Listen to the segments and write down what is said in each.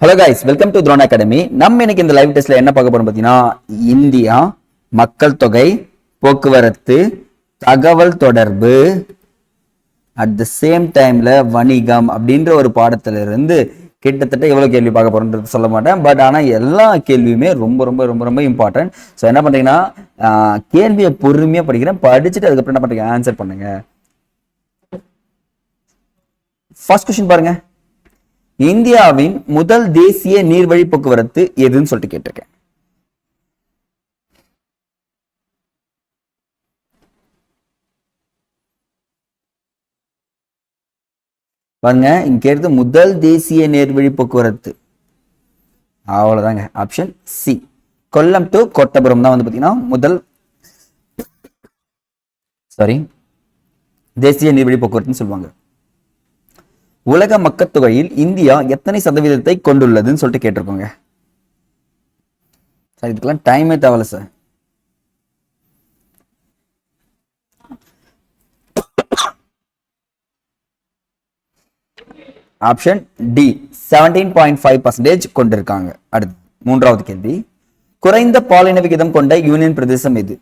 Hello guys welcome to throne academy நம்ம இன்னைக்கு இந்த லைவ் டெஸ்ட்ல என்ன பார்க்க போறோம் பார்த்தீங்கன்னா இந்தியா மக்கள் தொகை போக்குவரத்து தகவல் தொடர்பு அட் த சேம் டைம்ல வணிகம் அப்படின்ற ஒரு பாடத்துல இருந்து கிட்டத்தட்ட எவ்வளோ கேள்வி பார்க்க போறோன்றது சொல்ல மாட்டேன். பட் ஆனால் எல்லா கேள்வியுமே ரொம்ப ரொம்ப ரொம்ப ரொம்ப இம்பார்ட்டன்ட் ஸோ என்ன பண்ணுறீங்கன்னா கேள்வியை பொறுமையாக படிக்கிறேன். படிச்சுட்டு அதுக்கப்புறம் என்ன பண்ணுறீங்க ஆன்சர் பண்ணுங்க. ஃபர்ஸ்ட் கொஸ்டின் பாருங்கள் இந்தியாவின் முதல் தேசிய நீர்வழி போக்குவரத்து எதுன்னு சொல்லிட்டு கேட்டிருக்கேன். பாருங்க இங்க இருந்து முதல் தேசிய நேர்வழி போக்குவரத்து. அவ்வளவுதாங்க. Option C Kollam to Kottapuram தான் வந்து பாத்தீங்கன்னா முதல் சாரி தேசிய நீர்வழி போக்குவரத்துன்னு சொல்லுவாங்க. உலக மக்கத்தொகையில் இந்தியா எத்தனை சதவீதத்தை கொண்டுள்ளதுன்னு சொல்லிட்டு கேட்டிருக்கோங்க. சார் இதுக்கெல்லாம் டைமே தேவையில்ல sir. Option D seventeen point five percentage கொண்டிருக்காங்க. அடுத்து மூன்றாவது கேள்வி. குறைந்த பாலின விகிதம் கொண்ட யூனியன் பிரதேசம் எது?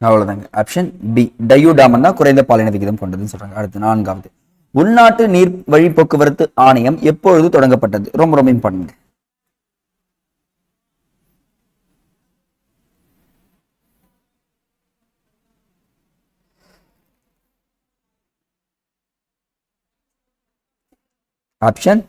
அவ்வளவுதாங்க. ஆப்ஷன் பி டயூடாமன் தான் குறைந்த பாலின விகிதம் கொண்டதுன்னு சொல்றாங்க. அடுத்து நான்காவது. உள்நாட்டு நீர் வழி போக்குவரத்து ஆணையம் எப்பொழுது தொடங்கப்பட்டது? ரொம்ப ரொம்ப இம்பார்ட்டன்ட் ஆப்ஷன்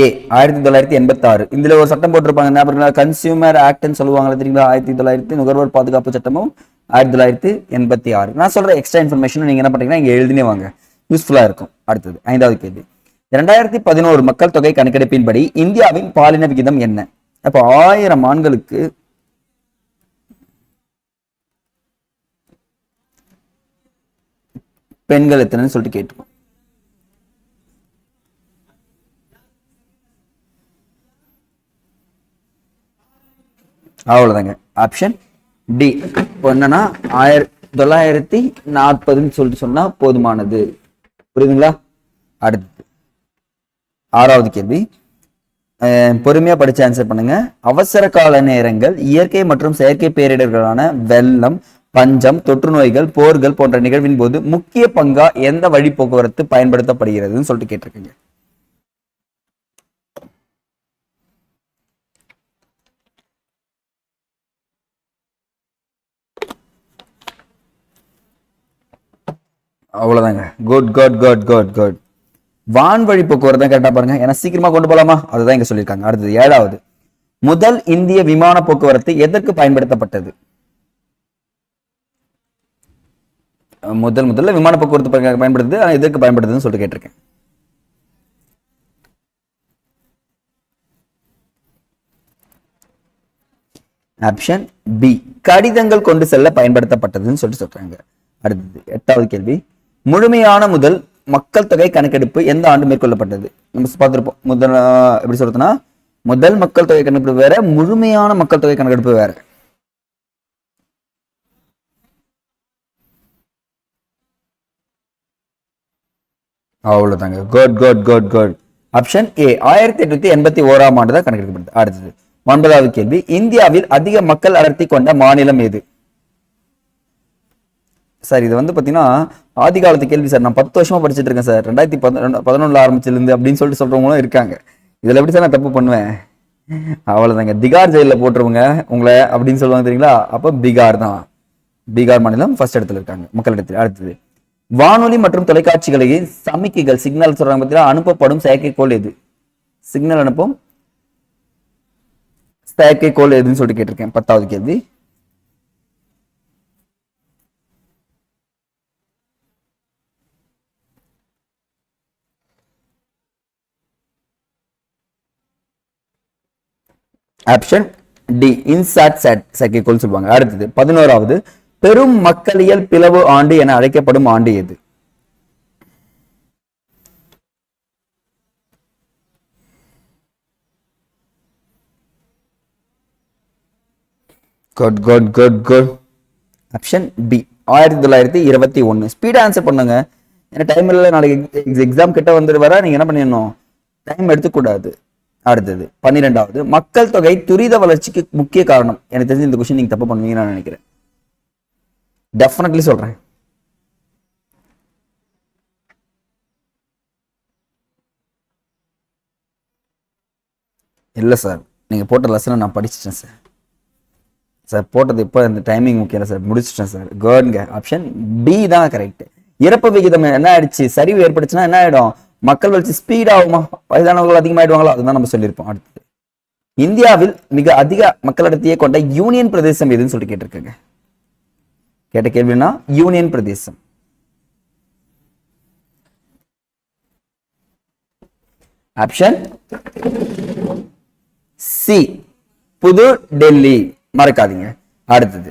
ஏ ஆயிரத்தி தொள்ளாயிரத்தி எண்பத்தி ஆறு இதுல ஒரு சட்டம் போட்டிருப்பாங்க. கன்சியூமர் ஆக்ட்னு சொல்லுவாங்க தெரியுங்களா? ஆயிரத்தி தொள்ளாயிரத்தி நுகர்வோர் பாதுகாப்பு சட்டமும் ஆயிரத்தி தொள்ளாயிரத்தி எண்பத்தி ஆறு. நான் சொல்ற எக்ஸ்ட்ரா இன்ஃபர்மேஷன் நீங்க என்ன பண்றீங்கன்னா இங்க எழுதினே வாங்க. யூஸ்ஃபுல்லா இருக்கும். அடுத்தது ஐந்தாவது கேள்வி. இரண்டாயிரத்தி பதினோரு மக்கள் தொகை கணக்கெடுப்பின்படி இந்தியாவின் பாலின விகிதம் என்ன? அப்போ ஆயிரம் ஆண்களுக்கு பெண்கள் எத்தனைன்னு சொல்லிட்டு கேட்டுப்போம் அவ்வளவுதாங்க. Option D. இப்போ என்னன்னா ஆயிர தொள்ளாயிரத்தி நாற்பதுன்னு சொல்லிட்டு சொன்னா போதுமானது. புரியுதுங்களா? அடுத்து. ஆறாவது கேள்வி. பொறுமையா படிச்சு ஆன்சர் பண்ணுங்க. அவசர கால நேரங்கள் இயற்கை மற்றும் செயற்கை பேரிடர்களான வெள்ளம் பஞ்சம் தொற்று நோய்கள் போர்கள் போன்ற நிகழ்வின் போது முக்கிய பங்கா எந்த வழி போக்குவரத்து பயன்படுத்தப்படுகிறதுன்னு சொல்லிட்டு கேட்டிருக்கீங்க. அவ்வளோதாங்க good good good good good வான்வழி போக்குவரத்து தான் கரெக்டாக பாருங்க. ஏன்னா சீக்கிரமா கொண்டு போகலாமா அதுதான் இங்க சொல்லியிருக்காங்க. அடுத்தது ஏழாவது. முதல் இந்திய விமான போக்குவரத்து எதற்கு பயன்படுத்தப்பட்டது? முதல் முதல்ல விமான போக்குவரத்து பயன்படுது பயன்படுத்துது எதற்கு பயன்படுத்துதுன்னு சொல்லிட்டு கேட்டிருக்கேன். ஆப்ஷன் பி கடிதங்கள் கொண்டு செல்ல பயன்படுத்தப்பட்டதுன்னு சொல்லிட்டு சொல்றாங்க. அடுத்தது எட்டாவது கேள்வி. முழுமையான முதல் மக்கள் தொகை கணக்கெடுப்பு எந்த ஆண்டு மேற்கொள்ளப்பட்டது? நம்ம பார்த்திருப்போம். முதல் எப்படி சொல்றதுன்னா முதல் மக்கள் தொகை கணக்கெடுப்பு வேற முழுமையான மக்கள் தொகை கணக்கெடுப்பு வேற. அவ்வளவுதாங்க. Good good good good option A ஆயிரத்தி எட்நூத்தி எண்பத்தி ஓராம் ஆண்டு தான் கணக்கெடுக்கப்பட்டது. அடுத்தது ஒன்பதாவது கேள்வி இந்தியாவில் அதிக மக்கள் அடர்த்தி கொண்ட மாநிலம் எது? சார் இது வந்து பாத்தீங்கன்னா ஆதி காலத்து கேள்வி சார். நான் பத்து வருஷமா படிச்சுட்டு இருக்கேன் சார். ரெண்டாயிரத்தி பதினொன்னுல ஆரம்பிச்சிருந்து அப்படின்னு சொல்லிட்டு சொல்றவங்களும் இருக்காங்க. இதுல எப்படி சார் நான் தப்பு பண்ணுவேன்? அவ்வளவுதாங்க. திகார் ஜெயில போட்டுருவங்க. உங்களை அப்படின்னு சொல்லுவாங்க தெரியுங்களா? அப்ப பீகார் தான். பீகார் மாநிலம் ஃபர்ஸ்ட் இடத்துல இருக்காங்க. மக்களிடத்தில். அடுத்தது வானொலி மற்றும் தொலைக்காட்சிகளை சமிக்கைகள் சிக்னல் சொல்றாங்க பார்த்தீங்கன்னா அனுப்பப்படும் செயற்கைக்கோள் எது? சிக்னல் அனுப்பும் செயற்கைக்கோள் எதுன்னு சொல்லிட்டு கேட்டிருக்கேன். பத்தாவது கேள்வி. ஆப்ஷன் டி இன்சாட் சாட் செயற்கைக்கோள் சொல்லுவாங்க. அடுத்தது பதினோராவது பெரும் மக்களியல் பிளவு ஆண்டு என அழைக்கப்படும் ஆண்டு எது? Good good good good option B ஆயிரத்தி தொள்ளாயிரத்தி இருபத்தி ஒன்று ஸ்பீடாக ஆன்சர் பண்ணுங்க. ஏன்னா டைம் இல்லை நாளைக்கு எக்ஸாம் கிட்ட வந்துட்டு வர நீங்கள் என்ன பண்ணிடணும்? டைம் எடுத்துக்கூடாது. அடுத்தது பன்னிரெண்டாவது மக்கள் தொகை துரித வளர்ச்சிக்கு முக்கிய காரணம். எனக்கு தெரிஞ்சு இந்த கொஸ்டின் நீங்க தப்பு பண்ணுவீங்கன்னு நான் நினைக்கிறேன். டெஃபினெட்லி சொல்றேன். இல்லை சார் நீங்கள் போட்ட லெசனை நான் படிச்சிட்டேன் சார். சார் போட்டது இப்போ இந்த டைமிங் முக்கியம் சார் முடிச்சிட்டேன் சார். கேர்டுங்க ஆப்ஷன் பி தான் கரெக்ட் இறப்பு விகிதம் என்ன ஆயிடுச்சு? சரிவு ஏற்பட்டுச்சுன்னா என்ன ஆயிடும்? மக்கள் வளர்ச்சி ஸ்பீடாகுமா வயதானவர்கள் அதிகமாயிடுவாங்களோ? அதுதான் நம்ம சொல்லியிருப்போம். அடுத்தது இந்தியாவில் மிக அதிக மக்கள் அடர்த்தியை கொண்ட யூனியன் பிரதேசம் எதுன்னு சொல்லிட்டு கேட்டிருக்காங்க. கேட்ட கேள்வினா யூனியன் பிரதேசம். ஆப்ஷன் சி புது டெல்லி. மறக்காதீங்க. அடுத்தது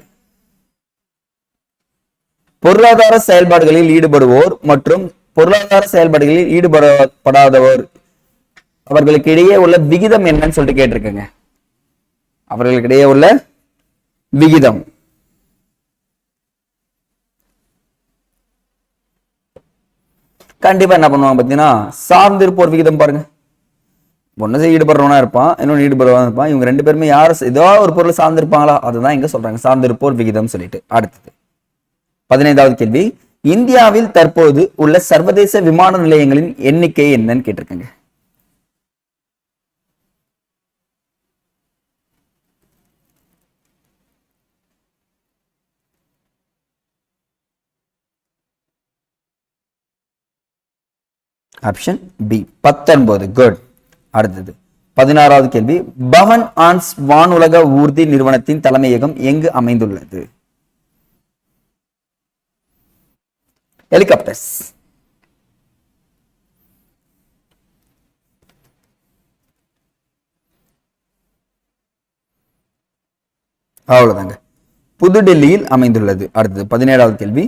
பொருளாதார செயல்பாடுகளில் ஈடுபடுவோர் மற்றும் பொருளாதார செயல்பாடுகளில் ஈடுபடப்படாதவர். அவர்களுக்கு இடையே உள்ள விகிதம் என்னன்னு சொல்லிட்டு கேட்டிருக்கேங்க. அவர்களுக்கு இடையே உள்ள விகிதம். கண்டிப்பா என்ன பண்ணுவாங்க பாத்தீங்கன்னா சார்ந்திருப்போர் விகிதம் பாருங்க. ஒன்னு ஈடுபடுறவனா இருப்பான் இன்னொன்று ஈடுபடுறவனா இருப்பான். இவங்க ரெண்டு பேருமே யார் ஏதோ ஒரு பொருள் சார்ந்திருப்பாங்களா? அதுதான் இங்க சொல்றாங்க. சார்ந்திருப்போர் விகிதம் சொல்லிட்டு. அடுத்தது. பதினைந்தாவது கேள்வி. இந்தியாவில் தற்போது உள்ள சர்வதேச விமான நிலையங்களின் எண்ணிக்கை என்னன்னு கேட்டிருக்கேங்க. ஆப்ஷன் பி பத்தொன்பது. குட் அடுத்தது. பதினாறாவது கேள்வி. பவன் ஆன்ஸ் வானுலக ஊர்தி நிறுவனத்தின் தலைமையகம் எங்கு அமைந்துள்ளது? Helicopters. அவ்வளவுதாங்க. புதுடெல்லியில் அமைந்துள்ளது. அடுத்தது பதினேழாவது கேள்வி.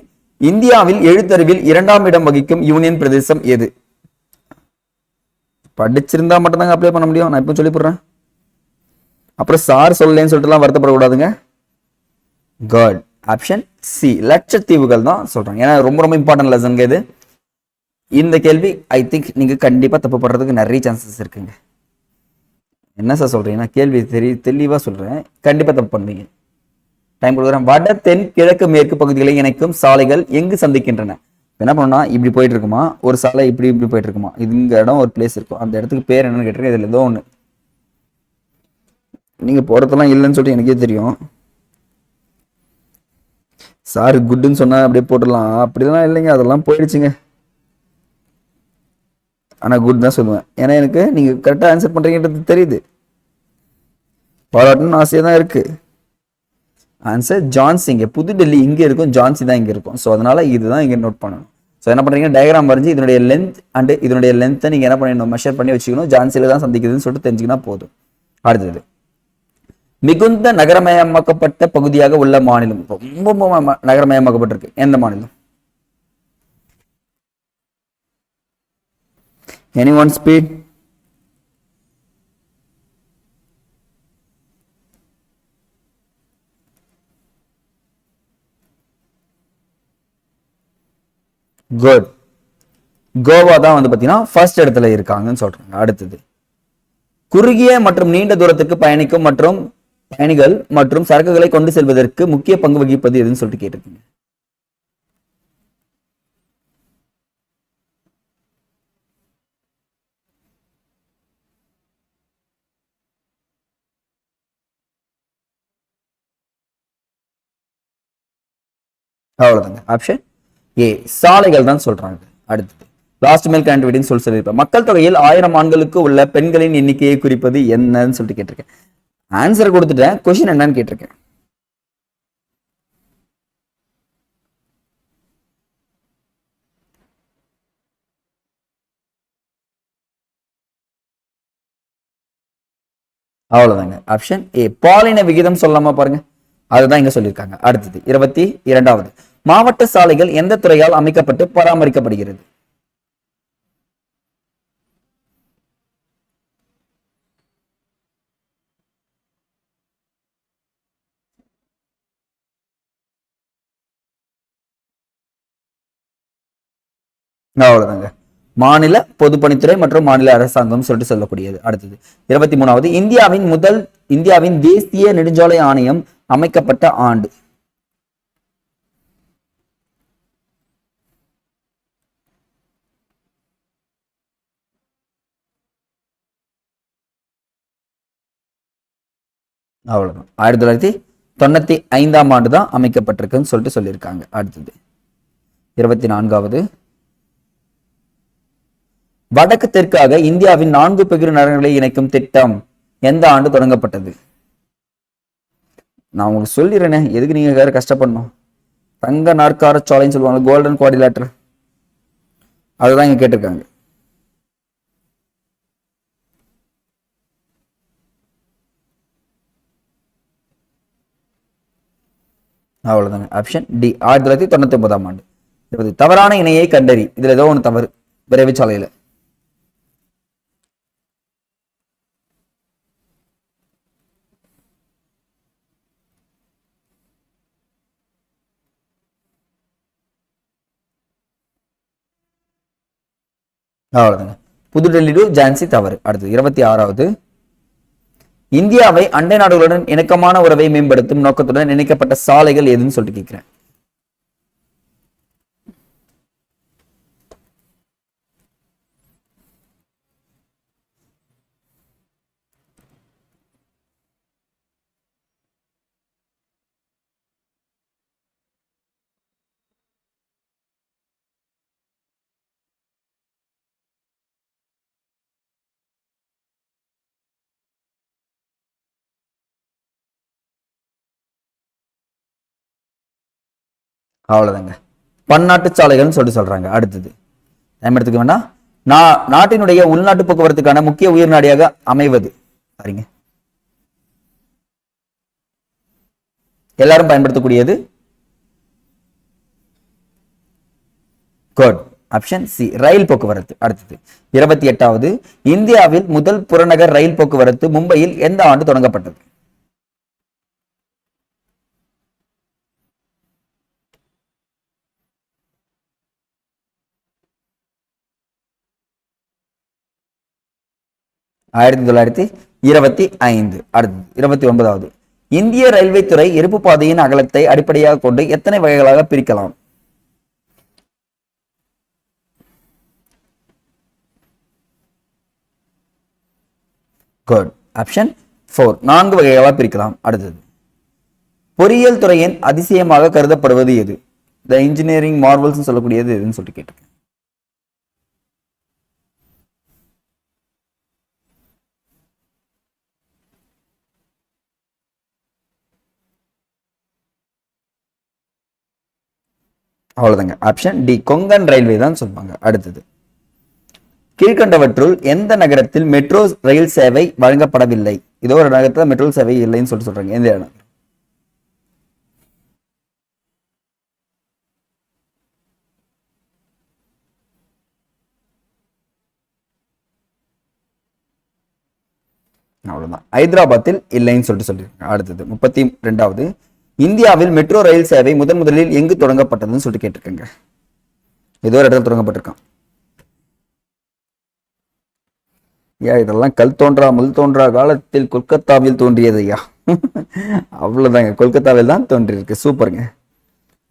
இந்தியாவில் எழுத்தறிவில் இரண்டாம் இடம் வகிக்கும் யூனியன் பிரதேசம் எது? படிச்சிருந்தா மட்டும்தாங்க அப்ளை பண்ண முடியும். நான் இப்போ சொல்லி போடுறேன் அப்புறம் சார் சொல்லலன்னு சொல்லிட்டுலாம் வருத்தப்படக்கூடாதுங்க. காட் ஆப்ஷன் சி லட்சத்தீவுகள் தான் சொல்கிறாங்க ஏன்னா ரொம்ப ரொம்ப இம்பார்ட்டன்ட் லெசன் இது. இந்த கேள்வி ஐ திங்க் நீங்கள் கண்டிப்பாக தப்பு நிறைய சான்சஸ் இருக்குங்க. என்ன சார் சொல்கிறீங்கன்னா நான் கேள்வி தெரி தெளிவாக சொல்கிறேன் கண்டிப்பாக தப்பு பண்ணுவீங்க. டைம் கொடுக்குறேன். வட தென் கிழக்கு மேற்கு பகுதிகளை இணைக்கும் சாலைகள் எங்கு சந்திக்கின்றன? என்ன பண்ணா இப்படி போயிட்டு இருக்குமா ஒரு சாலை இப்படி இப்படி போயிட்டு இருக்குமா இது இங்க இடம் ஒரு பிளேஸ் இருக்கும். அந்த இடத்துக்கு பேர் என்னன்னு கேட்டிருக்கேன். இதில் ஏதோ ஒன்று நீங்கள் போகிறதெல்லாம் இல்லைன்னு சொல்லிட்டு எனக்கே தெரியும். சார் குட்டுன்னு சொன்னா அப்படியே போட்டுடலாம். அப்படிலாம் இல்லைங்க. அதெல்லாம் போயிடுச்சுங்க. ஆனா குட் தான் சொல்லுவேன். ஏன்னா எனக்கு நீங்க கரெக்டா ஆன்சர் பண்றீங்கன்றது தெரியுது. பாராட்டணும்னு ஆசையா தான் இருக்கு. ஆன்சர் ஜான்சி இங்க. புதுடெல்லி இங்க இருக்கும். ஜான்சி தான் இங்க இருக்கும். ஸோ அதனால இதுதான் இங்க நோட் பண்ணணும். ஸோ என்ன பண்றீங்க? டயக்ராம் வரைஞ்சி இதனுடைய லென்த் அண்ட் இதனுடைய லென்த்தை நீங்க என்ன பண்ணணும்? மெஷர் பண்ணி வச்சுக்கணும். ஜான்சியில தான் சந்திக்குதுன்னு சொல்லிட்டு தெரிஞ்சுக்கினா போதும். அடுத்தது. மிகுந்த நகரமயமாக்கப்பட்ட பகுதியாக உள்ள மாநிலம். ரொம்ப நகரமயமாக்கப்பட்டிருக்கு. எந்த மாநிலம்? Any one speed good Goa தான் வந்து பாத்தீங்கன்னா ஃபர்ஸ்ட் இடத்துல இருக்காங்கன்னு சொல்றாங்க. அடுத்தது குறுகிய மற்றும் நீண்ட தூரத்துக்கு பயணிக்கும் மற்றும் பயணிகள் மற்றும் சரக்குகளை கொண்டு செல்வதற்கு முக்கிய பங்கு வகிப்பது எதுன்னு சொல்லிட்டு கேட்டிருக்கீங்க. அவ்வளவுதாங்க. ஆப்ஷன் ஏ சாலைகள் தான் சொல்றாங்க. அடுத்தது லாஸ்ட் மேல் கண்டுபிடின்னு சொல்லி சொல்லியிருப்பேன் மக்கள் தொகையில் ஆயிரம் ஆண்களுக்கு உள்ள பெண்களின் எண்ணிக்கையை குறிப்பது என்னன்னு சொல்லிட்டு கேட்டிருக்கேன். ஆன்சர் கொடுத்துட்டேன். கொஷின் என்னன்னு கேட்டிருக்கேன். அவ்வளவுதாங்க. ஆப்ஷன் ஏ பாலின விகிதம் சொல்லாம பாருங்க. அதுதான் இங்க சொல்லியிருக்காங்க. அடுத்தது இருபத்தி இரண்டாவது. மாவட்ட சாலைகள் எந்த துறையால் அமைக்கப்பட்டு பராமரிக்கப்படுகிறது? அவ்வளவுதாங்க. மாநில பொதுப்பணித்துறை மற்றும் மாநில அரசாங்கம் சொல்லிட்டு சொல்லக்கூடியது. அடுத்தது இருபத்தி மூணாவது இந்தியாவின் முதல் இந்தியாவின் தேசிய நெடுஞ்சாலை ஆணையம் அமைக்கப்பட்ட ஆண்டு. அவ்வளவுதான். ஆயிரத்தி தொள்ளாயிரத்தி தொண்ணூத்தி ஐந்தாம் ஆண்டு தான் அமைக்கப்பட்டிருக்குன்னு சொல்லிட்டு சொல்லியிருக்காங்க. அடுத்தது இருபத்தி நான்காவது வடக்கு தெற்காக இந்தியாவின் நான்கு பெரு நகரங்களை இணைக்கும் திட்டம் எந்த ஆண்டு தொடங்கப்பட்டது? நான் உங்களுக்கு சொல்லிடுறேனே எதுக்கு நீங்க வேற கஷ்டப்படணும்? தங்க நாற்கார சாலைன்னு சொல்லுவாங்க கோல்டன் குவாடிலேட்டர் அதுதான் இங்க கேட்டிருக்காங்க. அவ்வளவுதாங்க ஆப்ஷன் டி ஆயிரத்தி தொள்ளாயிரத்தி தொண்ணூத்தி ஒன்பதாம் ஆண்டு. தவறான இணையை கண்டறி. இதுல ஏதோ ஒன்று தவறு. விரைவு சாலையில அவ்வளோதாங்க புதுடெல்லி டு ஜான்சி தவறு. அடுத்து இருபத்தி ஆறாவது. இந்தியாவை அண்டை நாடுகளுடன் இணக்கமான உறவை மேம்படுத்தும் நோக்கத்துடன் இணைக்கப்பட்ட சாலைகள் எதுன்னு சொல்லிட்டு கேட்குறேன் அவ்வளவுதாங்க. பன்னாட்டு சாலைகள்னு சொல்லிட்டு சொல்றாங்க அடுத்தது. டைம் எடுத்துக்க வேண்டாம். நா நாட்டினுடைய உள்நாட்டு போக்குவரத்துக்கான முக்கிய உயிர் நாடியாக அமைவது. சரிங்க எல்லாரும் பயன்படுத்தக்கூடியது. குட் ஆப்ஷன் சி ரயில் போக்குவரத்து. அடுத்தது. இருபத்தி எட்டாவது இந்தியாவில் முதல் புறநகர் ரயில் போக்குவரத்து மும்பையில் எந்த ஆண்டு தொடங்கப்பட்டது? ஆயிரத்தி தொள்ளாயிரத்தி இருபத்தி ஐந்து. அடுத்து இருபத்தி ஒன்பதாவது. இந்திய ரயில்வே துறை இருப்பு பாதையின் அகலத்தை அடிப்படையாக கொண்டு எத்தனை வகைகளாக பிரிக்கலாம்? குட் ஆப்ஷன் ஃபோர் நான்கு வகைகளாக பிரிக்கலாம். அடுத்தது பொறியியல் துறையின் அதிசயமாக கருதப்படுவது எது? த இன்ஜினியரிங் மார்வல்ஸ் சொல்லக்கூடியது எதுன்னு சொல்லிட்டு கேட்டிருக்கேன். அவ்வளவுதாங்க. ஆப்ஷன் டி கொங்கன் ரயில்வே தான் சொல்லுவாங்க அடுத்தது. கீழ்கண்டவற்றுள் எந்த நகரத்தில் மெட்ரோ ரயில் சேவை வழங்கப்படவில்லை? இதோ ஒரு நகரத்தில் மெட்ரோ சேவை இல்லைன்னு சொல்லிட்டு சொல்றாங்க எந்த இடம்? அவ்வளவுதான். ஹைதராபாத்தில் இல்லைன்னு சொல்லிட்டு சொல்லியிருக்காங்க அடுத்தது. முப்பத்தி ரெண்டாவது இந்தியாவில் மெட்ரோ ரயில் சேவை முதன் முதலில் எங்கு தொடங்கப்பட்டதுன்னு சொல்லிட்டு கேட்டிருக்கேங்க. ஏதோ ஒரு இடத்துல தொடங்கப்பட்டிருக்கான். ஐயா இதெல்லாம் கல் தோன்றா முள் தோன்றா காலத்தில் கொல்கத்தாவில் தோன்றியது ஐயா. அவ்வளோதாங்க கொல்கத்தாவில் தான் தோன்றியிருக்கு. சூப்பருங்க.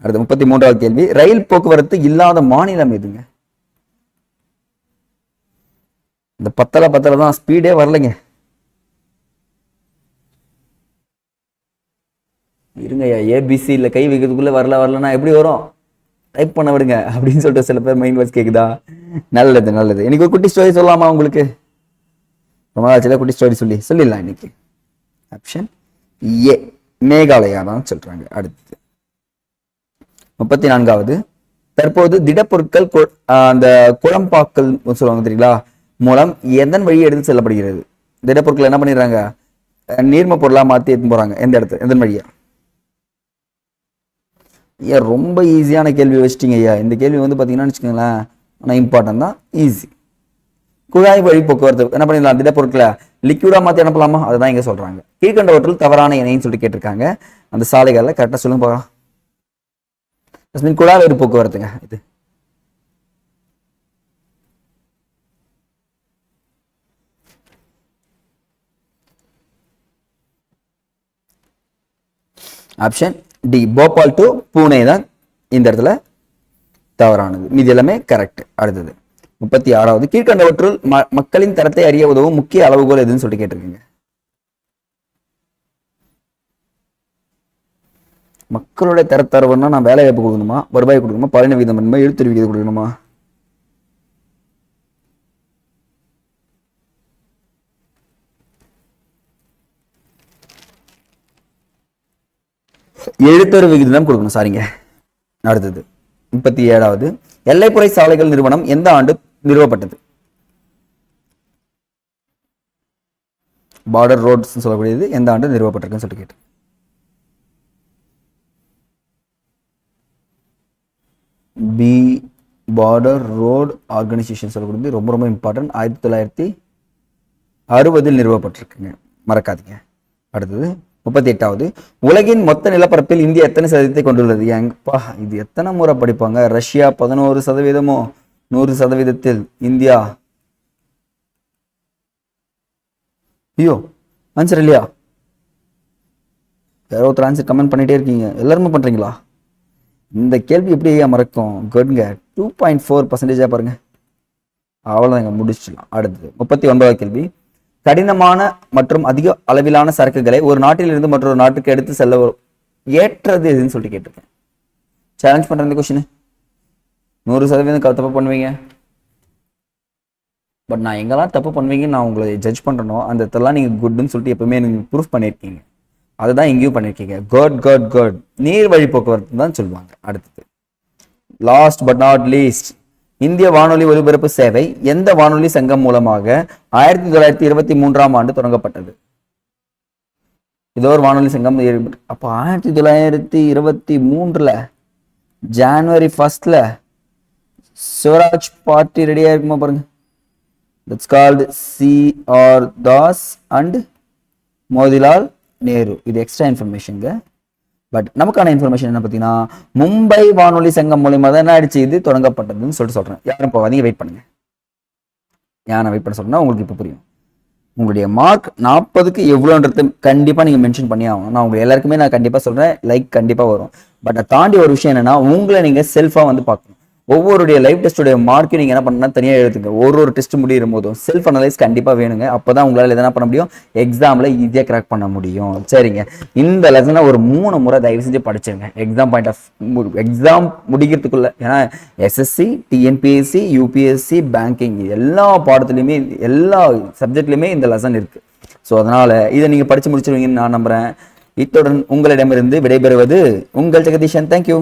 அடுத்து முப்பத்தி மூன்றாவது கேள்வி. ரயில் போக்குவரத்து இல்லாத மாநிலம் எதுங்க? இந்த பத்தலை பத்தலை தான் ஸ்பீடே வரலைங்க. இருங்கய்யா ஏபிசி இல்லை கை வைக்கிறதுக்குள்ளே வரல வரலன்னா எப்படி வரும்? டைப் பண்ண விடுங்க அப்படின்னு சொல்லிட்டு சில பேர் மைண்ட் வாய்ஸ் கேட்குதா நல்லது நல்லது. இன்னைக்கு ஒரு குட்டி ஸ்டோரி சொல்லலாமா உங்களுக்கு? ரொம்ப நாள் குட்டி ஸ்டோரி சொல்லி. சொல்லிடலாம் இன்னைக்கு. ஆப்ஷன் ஏ மேகாலயா தான் சொல்கிறாங்க அடுத்தது முப்பத்தி நான்காவது தற்போது திடப்பொருட்கள் அந்த குழம்பாக்கள் சொல்லுவாங்க தெரியுங்களா? மூலம் எதன் வழி எடுத்து செல்லப்படுகிறது? திடப்பொருட்கள் என்ன பண்ணிடுறாங்க? நீர்ம பொருளாக மாற்றி எடுத்து போறாங்க. எந்த இடத்துல? எந்த வழியா? ஐயா ரொம்ப ஈஸியான கேள்வி வச்சிட்டிங்க ஐயா. இந்த கேள்வி வந்து பார்த்தீங்கன்னா வச்சுக்கோங்களேன் ஆனால் இம்பார்ட்டன் தான் ஈஸி குழாய் வழி போக்குவரத்து என்ன பண்ணிடலாம் திடப்பொருட்களை லிக்யூடாக மாற்றி அனுப்பலாமா? அதை தான் இங்கே சொல்கிறாங்க கீழ்கண்டவற்றில் தவறான இணைன்னு சொல்லிட்டு கேட்டிருக்காங்க. அந்த சாலைகளில் கரெக்டாக சொல்லுங்க பார்க்கலாம் ஜஸ்மின் குழாய் வழி போக்குவரத்துங்க இது. Option D Bhopal to Pune தான் இந்த இடத்துல தவறானது. மீது எல்லாமே கரெக்ட் அடுத்தது முப்பத்தி ஆறாவது கீழ்கண்டவற்றுள் ம- மக்களின் தரத்தை அறிய உதவும் முக்கிய அளவுகோல் எதுன்னு சொல்லிட்டு கேட்டிருக்கீங்க. மக்களுடைய தரத்தரவுன்னா நான் வேலை வாய்ப்பு கொடுக்கணுமா? வருவாய் கொடுக்கணுமா? பலன விகிதம் பண்ணுமா எழுத்து விகிதம் கொடுக்கணுமா? எழுத்தர் விகிதம் கொடுக்கணும் சாரிங்க. அடுத்தது முப்பத்தி ஏழாவது எல்லைப்புறை சாலைகள் நிறுவனம் எந்த ஆண்டு நிறுவப்பட்டது? பார்டர் ரோட்ஸ் சொல்லக்கூடியது எந்த ஆண்டு நிறுவப்பட்டிருக்குன்னு சொல்லிட்டு கேட்டு பி பார்டர் ரோட் ஆர்கனைசேஷன் சொல்லக்கூடியது ரொம்ப ரொம்ப இம்பார்ட்டன்ட் ஆயிரத்தி தொள்ளாயிரத்தி அறுபதில் நிறுவப்பட்டிருக்குங்க. மறக்காதீங்க. அடுத்தது முப்பத்தி எட்டாவது உலகின் மொத்த நிலப்பரப்பில் இந்தியா எத்தனை சதவீதத்தை கொண்டுள்ளது? எங்கப்பா இது எத்தனை முறை படிப்பாங்க? ரஷ்யா பதினோரு சதவீதமோ? நூறு சதவீதத்தில் இந்தியா? ஐயோ ஆன்சர் இல்லையா? யாரோ ஒருத்தர் ஆன்சர் கமெண்ட் பண்ணிட்டே இருக்கீங்க. எல்லாருமே பண்றீங்களா? இந்த கேள்வி எப்படி ஐயா மறக்கும்? குட்ங்க டூ பாயிண்ட் ஃபோர் பர்சன்டேஜாக பாருங்க. அவ்வளோதாங்க முடிச்சிடலாம். அடுத்தது முப்பத்தி ஒன்பதாவது கேள்வி. கடினமான மற்றும் அதிக அளவிலான சரக்குகளை ஒரு நாட்டிலிருந்து மற்றொரு நாட்டுக்கு எடுத்து செல்ல ஏற்றது எதுன்னு சொல்லிட்டு கேட்டிருக்கேன். சேலஞ்ச் பண்ற இந்த கொஸ்டின் நூறு சதவீதம் தப்பு பண்ணுவீங்க. பட் நான் எங்கெல்லாம் தப்பு பண்ணுவீங்கன்னு நான் உங்களை ஜட்ஜ் பண்ணுறனோ அந்த இடத்தெல்லாம் நீங்கள் குட்னு சொல்லிட்டு எப்பவுமே நீங்கள் ப்ரூஃப் பண்ணியிருக்கீங்க. அதுதான் இங்கேயும் பண்ணியிருக்கீங்க. குட் குட் குட் நீர் வழி போக்குவரத்து தான் சொல்லுவாங்க. அடுத்தது. லாஸ்ட் பட் நாட் லீஸ்ட் இந்திய வானொலி ஒலிபரப்பு சேவை எந்த வானொலி சங்கம் மூலமாக ஆயிரத்தி தொள்ளாயிரத்தி இருபத்தி மூன்றாம் ஆண்டு தொடங்கப்பட்டது? இதோ ஒரு வானொலி சங்கம். அப்போ ஆயிரத்தி தொள்ளாயிரத்தி இருபத்தி மூன்றுல ஜான்வரி ஃபர்ஸ்ட்ல சிவராஜ் பார்ட்டி ரெடியாக இருக்குமா பாருங்க. It's called C R Das and Motilal Nehru இது எக்ஸ்ட்ரா இன்ஃபர்மேஷனுங்க பட் நமக்கான இன்ஃபர்மேஷன் என்ன பார்த்தீங்கன்னா மும்பை வானொலி சங்கம் மூலியமா தான் என்ன ஆயிடுச்சு? இது தொடங்கப்பட்டதுன்னு சொல்லிட்டு சொல்கிறேன் யாரும் போகாதீங்க வெயிட் பண்ணுங்க. யாரை வெயிட் பண்ண சொல்கிறேன்னா உங்களுக்கு இப்போ புரியும். உங்களுடைய மார்க் நாற்பதுக்கு எவ்வளோன்றது கண்டிப்பாக நீங்கள் மென்ஷன் பண்ணி ஆகணும். நான் உங்களுக்கு எல்லாருக்குமே நான் கண்டிப்பாக சொல்கிறேன் லைக் கண்டிப்பாக வரும். பட் அதை தாண்டி ஒரு விஷயம் என்னென்னா உங்களை நீங்கள் செல்ஃபாக வந்து பார்க்கணும். ஒவ்வொருடைய லைவ் டெஸ்ட்டுடைய மார்க்கையும் நீங்கள் என்ன பண்ணா தனியாக எழுதுங்க. ஒரு ஒரு டெஸ்ட் முடியும் போதும். செல்ஃப் அனலைஸ் கண்டிப்பாக வேணுங்க. அப்போ தான் உங்களால் எதனா பண்ண முடியும்? எக்ஸாமில் ஈஸியாக கிராக் பண்ண முடியும். சரிங்க. இந்த லெசனை ஒரு மூணு முறை தயவு செஞ்சு படிச்சிருங்க. எக்ஸாம் பாயிண்ட் ஆஃப் எக்ஸாம் முடிக்கிறதுக்குள்ள ஏன்னா எஸ்எஸ்சி டிஎன்பிஎஸ்சி யூபிஎஸ்சி பேங்கிங் எல்லா பாடத்துலையுமே எல்லா சப்ஜெக்ட்லையுமே இந்த லெசன் இருக்கு. ஸோ அதனால இதை நீங்கள் படிச்சு முடிச்சிருவீங்கன்னு நான் நம்புறேன். இத்துடன் உங்களிடமிருந்து விடைபெறுவது உங்கள் ஜெகதீஷன். தேங்க்யூ